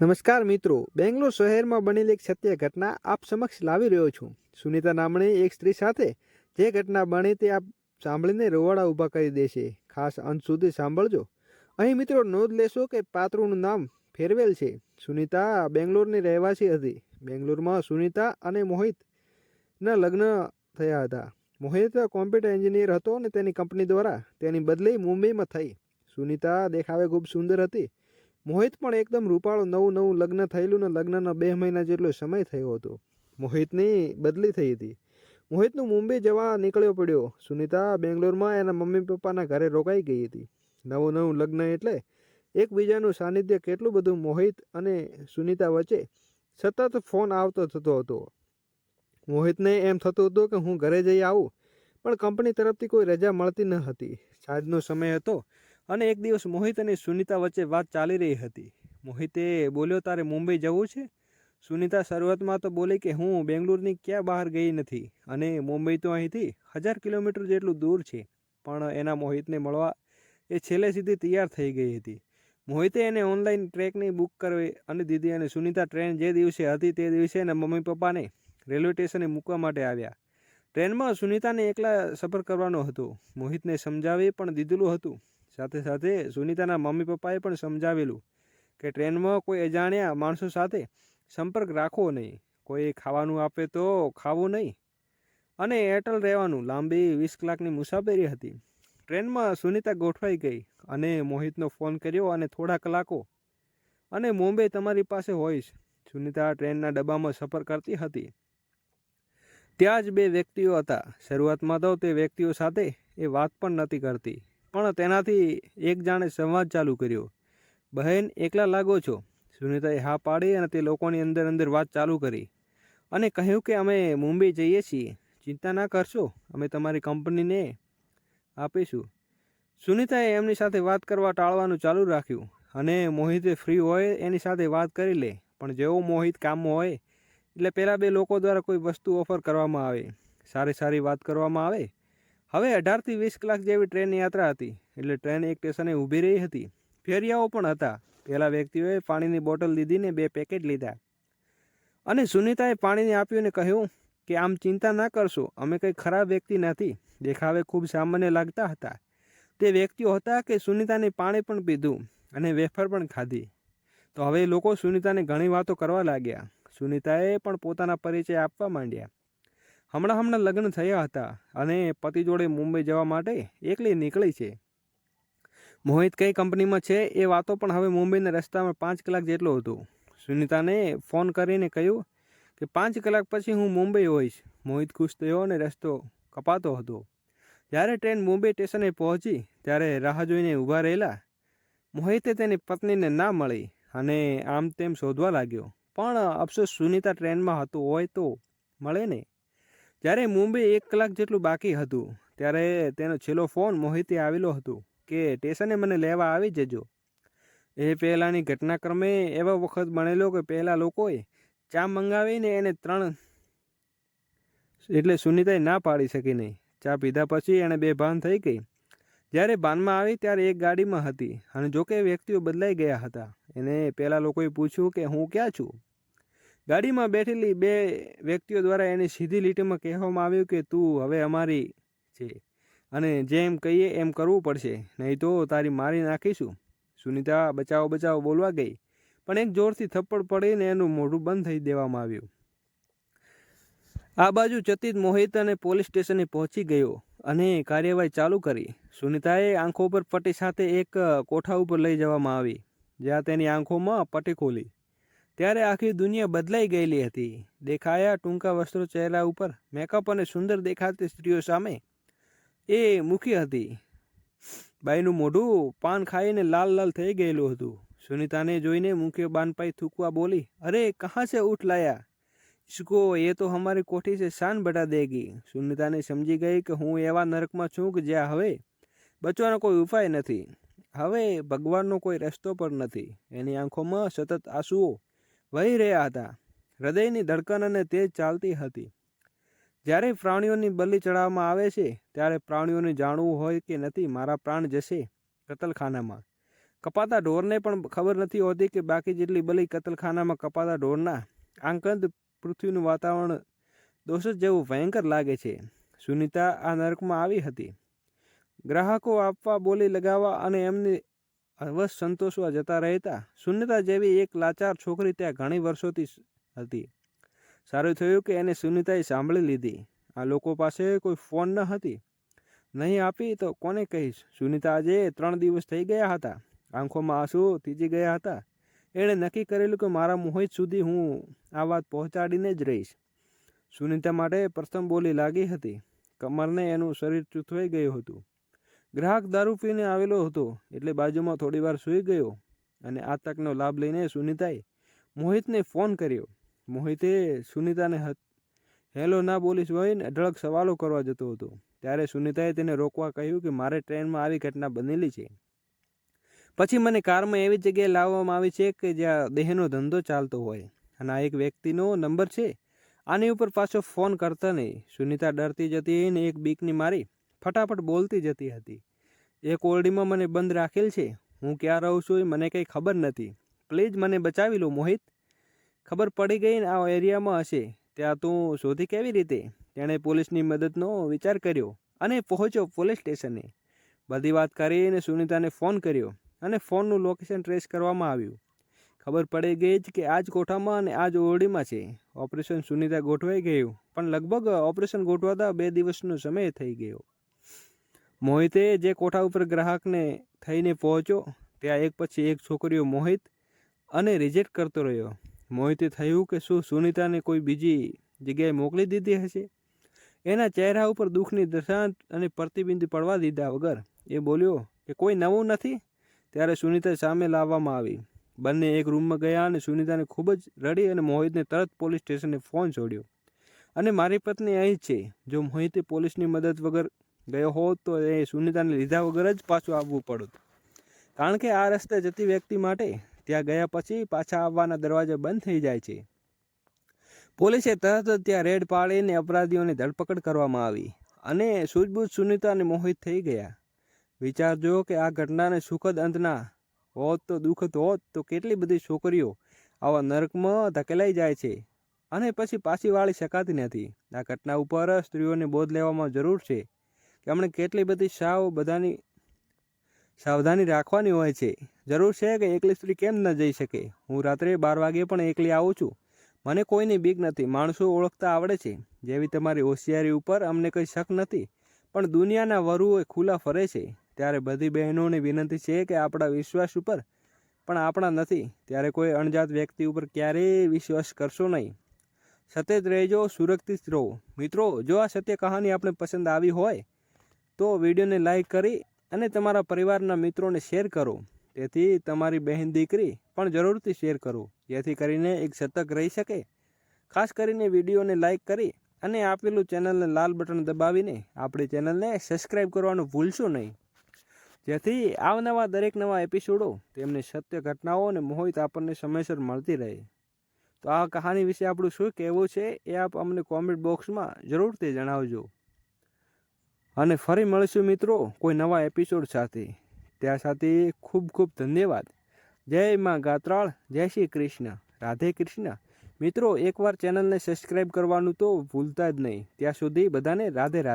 નમસ્કાર મિત્રો, બેંગ્લોર શહેરમાં બનેલી એક સત્ય ઘટના આપ સમક્ષ લાવી રહ્યો છું. સુનીતા નામની એક સ્ત્રી સાથે જે ઘટના બની તે આપ સાંભળીને રોવાડા ઊભા કરી દેશે. ખાસ અંત સુધી સાંભળજો. અહીં મિત્રો નોંધ લેશો કે પાત્રનું નામ ફેરવેલ છે. સુનીતા બેંગ્લોરની રહેવાસી હતી. બેંગ્લોરમાં સુનીતા અને મોહિતના લગ્ન થયા હતા. મોહિત કોમ્પ્યુટર એન્જિનિયર હતો અને તેની કંપની દ્વારા તેની બદલી મુંબઈમાં થઈ. સુનીતા દેખાવે ખૂબ સુંદર હતી. મોહિત પણ એકદમ રૂપાળો નવું નવું લગ્ન થયેલું ને લગ્નના બે મહિના જેટલો સમય થયો હતો. મોહિતની બદલી થઈ હતી. મોહિતનું મુંબઈ જવા નીકળ્યો પડ્યો. સુનિતા બેંગ્લોરમાં એના મમ્મી પપ્પાના ઘરે રોકાઈ ગઈ હતી. નવું નવું લગ્ન એટલે એકબીજાનું સાનિધ્ય કેટલું બધું મોહિત અને સુનિતા વચ્ચે સતત ફોન આવતો થતો હતો. મોહિતને એમ થતું હતું કે હું ઘરે જઈ આવું, પણ કંપની તરફથી કોઈ રજા મળતી ન હતી. સાંજનો સમય હતો અને એક દિવસ મોહિત અને સુનીતા વચ્ચે વાત ચાલી રહી હતી. મોહિતે બોલ્યો, તારે મુંબઈ જવું છે? સુનિતા શરૂઆતમાં તો બોલી કે, હું બેંગ્લોરની ક્યાં બહાર ગઈ નથી અને મુંબઈ તો અહીંથી હજાર કિલોમીટર જેટલું દૂર છે. પણ એના મોહિતને મળવા એ છેલ્લે સુધી તૈયાર થઈ ગઈ હતી. મોહિતે એને ઓનલાઈન ટ્રેકની બુક કરવી અને દીધી અને સુનિતા ટ્રેન જે દિવસે હતી તે દિવસે એના મમ્મી પપ્પાને રેલવે સ્ટેશને મૂકવા માટે આવ્યા. ટ્રેનમાં સુનિતાને એકલા સફર કરવાનો હતો. મોહિતને સમજાવી પણ દીધેલું હતું. સાથે સાથે સુનિતાના મમ્મી પપ્પાએ પણ સમજાવેલું કે ટ્રેનમાં કોઈ અજાણ્યા માણસો સાથે સંપર્ક રાખવો નહીં. કોઈ ખાવાનું આપે તો ખાવું નહીં. અને એરટેલ રહેવાનું લાંબી વીસ કલાકની મુસાફરી હતી. ટ્રેનમાં સુનીતા ગોઠવાઈ ગઈ અને મોહિતનો ફોન કર્યો અને થોડા કલાકો અને મુંબઈ તમારી પાસે હોઈશ સુનીતા ટ્રેનના ડબ્બામાં સફર કરતી હતી. ત્યાં જ બે વ્યક્તિઓ હતા. શરૂઆતમાં તો તે વ્યક્તિઓ સાથે એ વાત પણ નહોતી કરતી. પણ તેનાથી એક જાણે સંવાદ ચાલુ કર્યો. બહેન, એકલા લાગો છો? સુનિતાએ હા પાડી અને તે લોકોની અંદર અંદર વાત ચાલુ કરી. અને કહ્યું કે અમે મુંબઈ જઈએ છીએ. ચિંતા ના કરશો, અમે તમારી કંપનીને આપીશું. સુનિતાએ એમની સાથે વાત કરવા ટાળવાનું ચાલુ રાખ્યું. અને મોહિતે ફ્રી હોય એની સાથે વાત કરી લે, પણ જેવો મોહિત કામમાં હોય, એટલે પહેલાં બે લોકો દ્વારા કોઈ વસ્તુ ઓફર કરવામાં આવે. સારી સારી વાત કરવામાં આવે હવે અઢારથી વીસ કલાક જેવી ટ્રેનની યાત્રા હતી, એટલે ટ્રેન એક સ્ટેશને ઊભી રહી હતી. ફેરિયાઓ પણ હતા. પહેલાં વ્યક્તિઓએ પાણીની બોટલ લીધીને બે પેકેટ લીધા. અને સુનીતાએ પાણીને આપ્યું અને કહ્યું કે, આમ ચિંતા ના કરશો, અમે કંઈ ખરાબ વ્યક્તિ નથી. દેખાવે ખૂબ સામાન્ય લાગતા હતા. તે વ્યક્તિઓ હતા કે સુનીતાને પાણી પણ પીધું અને વેફર પણ ખાધી. તો હવે લોકો સુનીતાને ઘણી વાતો કરવા લાગ્યા. સુનીતાએ પણ પોતાના પરિચય આપવા માંડ્યા. હમણાં હમણાં લગ્ન થયા હતા અને પતિ જોડે મુંબઈ જવા માટે એકલી નીકળી છે. મોહિત કઈ કંપનીમાં છે એ વાતો પણ હવે મુંબઈના રસ્તામાં પાંચ કલાક જેટલો હતો. સુનિતાને ફોન કરીને કહ્યું કે પાંચ કલાક પછી હું મુંબઈ હોઈશ. મોહિત ખુશ થયો અને રસ્તો કપાતો હતો. જ્યારે ટ્રેન મુંબઈ સ્ટેશને પહોંચી ત્યારે રાહ જોઈને ઊભા રહેલા મોહિતે તેની પત્નીને ના મળી અને આમ તેમ શોધવા લાગ્યો. પણ અફસોસ સુનીતા ટ્રેનમાં હતું હોય તો મળે ને? જ્યારે મુંબઈ એક કલાક જેટલું બાકી હતું, ત્યારે તેનો છેલ્લો ફોન મોહિતે આવેલો હતો કે, સ્ટેશને મને લેવા આવી જજો. એ પહેલાંની ઘટનાક્રમે એવો વખત બનેલો કે પહેલાં લોકોએ ચા મંગાવીને એને ત્રણ એટલે સુનિતાએ ના પાડી શકી નહીં. ચા પીધા પછી એણે બે ભાન થઈ ગઈ. જ્યારે ભાનમાં આવી ત્યારે એક ગાડીમાં હતી અને જોકે વ્યક્તિઓ બદલાઈ ગયા હતા. એને પહેલાં લોકોએ પૂછ્યું કે, હું ક્યાં છું? ગાડીમાં બેઠેલી બે વ્યક્તિઓ દ્વારા એને સીધી લીટીમાં કહેવામાં આવ્યું કે, તું હવે અમારી છે અને જેમ કહીએ એમ કરવું પડશે, નહીં તો તારી મારી નાખીશું. સુનિતા બચાવો બચાવો બોલવા ગઈ, પણ એક જોરથી થપ્પડ પડીને એનું મોઢું બંધ થઈ દેવામાં આવ્યું. આ બાજુ ચતિત મોહિત અને પોલીસ સ્ટેશને પહોંચી ગયો અને કાર્યવાહી ચાલુ કરી. સુનિતાએ આંખો પર પટ્ટી સાથે એક કોઠા ઉપર લઈ જવામાં આવી, જ્યાં તેની આંખોમાં પટ્ટી ખોલી. ત્યારે આખી દુનિયા બદલાઈ ગયેલી હતી. દેખાયા ટૂંકા વસ્ત્રો ચહેરા ઉપર મેકઅપ અને સુંદર દેખાતી સ્ત્રીઓ સામે. એ મુખી હતી. બાઈનું મોઢું પાન ખાઈને લાલ લાલ થઈ ગયેલું હતું. સુનિતાને જોઈને મૂકે બાનપાઈ થૂકવા બોલી, અરે, કહાં છે ઉઠ લાયા? ઇસકો એ તો અમારી કોઠી છે, શાન બટા દેગી. સુનિતાને સમજી ગઈ કે હું એવા નરકમાં છું કે જ્યાં હવે બચવાનો કોઈ ઉપાય નથી. હવે ભગવાનનો કોઈ રસ્તો પણ નથી. એની આંખોમાં સતત આંસુઓ વહી રહ્યા હતા. હૃદયની ધડકન અને તેજ ચાલતી હતી. જ્યારે પ્રાણીઓની બલિ ચડાવવામાં આવે છે, ત્યારે પ્રાણીઓને જાણવું હોય કે નથી, મારા પ્રાણ જશે કતલખાનામાં. કપાતા ઢોરને પણ ખબર નથી હોતી કે બાકી જેટલી બલી કતલખાનામાં કપાતા ઢોરના આંકંદ પૃથ્વીનું વાતાવરણ દોષ જેવું ભયંકર લાગે છે. સુનિતા આ નરકમાં આવી હતી. ગ્રાહકો આપવા, બોલી લગાવવા અને એમની અવશ સંતોષવા જતા રહેતા. સુનિતા જેવી એક લાચાર છોકરી ત્યાં ઘણી વર્ષોથી હતી. સારું થયું કે એને સુનિતાએ સાંભળી લીધી. આ લોકો પાસે કોઈ ફોન ન હતી. નહીં આપી તો કોને કહીશ? સુનિતા આજે ત્રણ દિવસ થઈ ગયા હતા. આંખોમાં આંસુ તીજી ગયા હતા. એણે નક્કી કરેલું કે મારા મોહિત સુધી હું આ વાત પહોંચાડીને જ રહીશ. સુનિતા માટે પ્રથમ બોલી લાગી હતી. કમરને એનું શરીર ચૂથવાઈ ગયું હતું. ગ્રાહક દારૂ પીને આવેલો હતો એટલે બાજુમાં થોડીવાર સૂઈ ગયો અને આ તકનો લાભ લઈને સુનિતાએ મોહિતને ફોન કર્યો. મોહિતે સુનિતાને હેલો, ના બોલીશ વહીને અઢળક સવાલો કરવા જતો હતો. ત્યારે સુનિતાએ તેને રોકવા કહ્યું કે મારે ટ્રેનમાં આવી ઘટના બનેલી છે. પછી મને કારમાં એવી જગ્યાએ લાવવામાં આવી છે કે જ્યાં દેહનો ધંધો ચાલતો હોય અને આ એક વ્યક્તિનો નંબર છે. આની ઉપર પાછો ફોન કરતા નહીં. સુનિતા ડરતી જતી ને એક બીકની મારી ફટાફટ બોલતી જતી હતી. એક ઓરડીમાં મને બંધ રાખેલ છે. હું ક્યાં રહું છું એ મને કંઈ ખબર નથી. પ્લીઝ મને બચાવી લો, મોહિત. ખબર પડી ગઈ ને આ એરિયામાં હશે. ત્યાં તું શોધી કેવી રીતે? તેણે પોલીસની મદદનો વિચાર કર્યો અને પહોંચ્યો પોલીસ સ્ટેશને. બધી વાત કરીને સુનિતાને ફોન કર્યો અને ફોનનું લોકેશન ટ્રેસ કરવામાં આવ્યું. ખબર પડી ગઈ જ કે આ જ કોઠામાં અને આ જ ઓરડીમાં છે. ઓપરેશન સુનિતા ગોઠવાઈ ગયું, પણ લગભગ ઓપરેશન ગોઠવાતા બે દિવસનો સમય થઈ ગયો. મોહિતે જે કોઠા ઉપર ગ્રાહકને થઈને પહોંચ્યો, ત્યાં એક પછી એક છોકરીઓ મોહિત અને રિજેક્ટ કરતો રહ્યો. મોહિતે થયું કે શું સુનિતાને કોઈ બીજી જગ્યાએ મોકલી દીધી હશે? એના ચહેરા ઉપર દુઃખની દશાંત અને પ્રતિબિંબ પડવા દીધા વગર એ બોલ્યો કે કોઈ નવું નથી? ત્યારે સુનિતા સામે લાવવામાં આવી. બંને એક રૂમમાં ગયા અને સુનિતાને ખૂબ જ રડી અને મોહિતને તરત પોલીસ સ્ટેશને ફોન છોડ્યો. અને મારી પત્ની અહીં છે. જો મોહિતે પોલીસની મદદ વગર ગયો હોત તો એ સુનિતાને લીધા વગર જ પાછું આવવું પડત. કારણ કે આ રસ્તે જતી વ્યક્તિ માટે ત્યાં ગયા પછી પાછા આવવાના દરવાજા બંધ થઈ જાય છે. પોલીસે તરત જ ત્યાં રેડ પાડીને અપરાધીઓની ધરપકડ કરવામાં આવી અને સૂઝબૂઝ સુનિતાને મોહિત થઈ ગયા. વિચારજો કે આ ઘટનાને સુખદ અંતના હોત તો દુઃખદ હોત તો કેટલી બધી છોકરીઓ આવા નરકમાં ધકેલાઈ જાય છે અને પછી પાછી વાળી શકાતી નથી. આ ઘટના ઉપર સ્ત્રીઓને બોધ લેવામાં જરૂર છે. કે આપણે કેટલી બધી સાવ બધાની સાવધાની રાખવાની હોય છે. જરૂર છે કે એકલી સ્ત્રી કેમ ન જઈ શકે? હું રાત્રે બાર વાગે પણ એકલી આવું છું. મને કોઈની બીક નથી. માણસો ઓળખતા આવડે છે. જેવી તમારી હોશિયારી ઉપર અમને કંઈ શક નથી. પણ દુનિયાના વરુઓ ખુલ્લા ફરે છે. ત્યારે બધી બહેનોને વિનંતી છે કે આપણા વિશ્વાસ ઉપર, પણ આપણા નથી. ત્યારે કોઈ અણજાત વ્યક્તિ ઉપર ક્યારેય વિશ્વાસ કરશો નહીં. સતેજ રહેજો, સુરક્ષિત રહો. મિત્રો, જો આ સત્ય કહાની આપણે પસંદ આવી હોય તો વિડીયોને લાઈક કરી અને તમારા પરિવારના મિત્રોને શેર કરો. તેથી તમારી બહેન દીકરી પણ જરૂરથી શેર કરો. જેથી કરીને એક સતર્ક રહી શકે. ખાસ કરીને વિડીયોને લાઈક કરી અને આપેલું ચેનલને લાલ બટન દબાવીને આપણી ચેનલને સબસ્ક્રાઈબ કરવાનું ભૂલશો નહીં. જેથી આવનવા દરેક નવા એપિસોડો તેમની સત્ય ઘટનાઓ અને મોહિત આપણને સમયસર મળતી રહે. તો આ કહાની વિશે આપણું શું કહેવું છે એ આપ અમને કોમેન્ટ બોક્સમાં જરૂરથી જણાવજો. અને ફરી મળીશું મિત્રો કોઈ નવા એપિસોડ સાથે. ત્યાં સાથે ખૂબ ખૂબ ધન્યવાદ. જય માં ગાત્રાળ, જય શ્રી કૃષ્ણ, રાધે કૃષ્ણ. મિત્રો, એકવાર ચેનલને સબસ્ક્રાઈબ કરવાનું તો ભૂલતા જ નહીં. ત્યાં સુધી બધાને રાધે રાધે.